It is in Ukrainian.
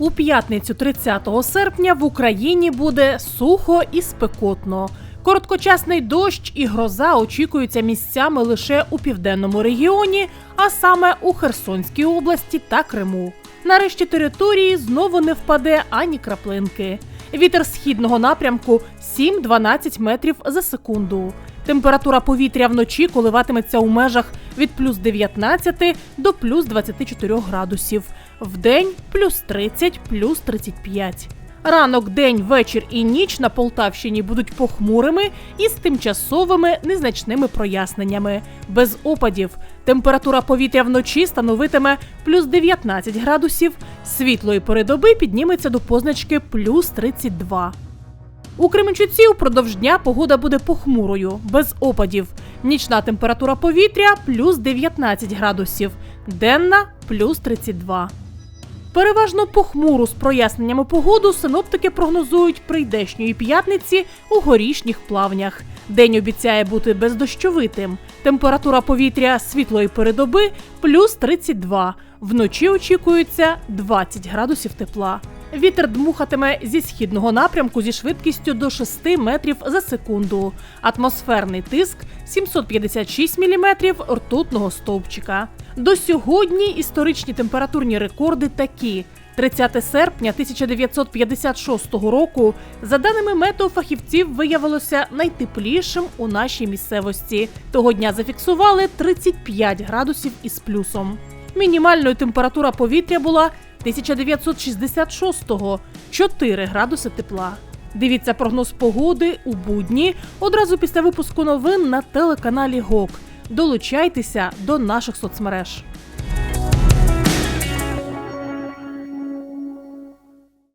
У п'ятницю 30 серпня в Україні буде сухо і спекотно. Короткочасний дощ і гроза очікуються місцями лише у південному регіоні, а саме у Херсонській області та Криму. Нарешті території знову не впаде ані краплинки. Вітер східного напрямку 7-12 метрів за секунду. Температура повітря вночі коливатиметься у межах від плюс 19 до плюс 24 градусів. Вдень плюс 30, плюс 35. Ранок, день, вечір і ніч на Полтавщині будуть похмурими і з тимчасовими незначними проясненнями. Без опадів. Температура повітря вночі становитиме плюс 19 градусів, світлої передоби підніметься до позначки плюс 32. У Кременчуці упродовж дня погода буде похмурою, без опадів. Нічна температура повітря плюс 19 градусів, денна плюс 32. Переважно похмуру з проясненнями погоду синоптики прогнозують прийдешньої п'ятниці у горішніх плавнях. День обіцяє бути бездощовитим. Температура повітря світлої передоби плюс 32. Вночі очікується 20 градусів тепла. Вітер дмухатиме зі східного напрямку зі швидкістю до 6 метрів за секунду. Атмосферний тиск 756 міліметрів ртутного стовпчика. До сьогодні історичні температурні рекорди такі. 30 серпня 1956 року, за даними метеофахівців, виявилося найтеплішим у нашій місцевості. Того дня зафіксували 35 градусів із плюсом. Мінімальною температура повітря була 1966-го – 4 градуси тепла. Дивіться прогноз погоди у будні одразу після випуску новин на телеканалі ГОК. Долучайтеся до наших соцмереж.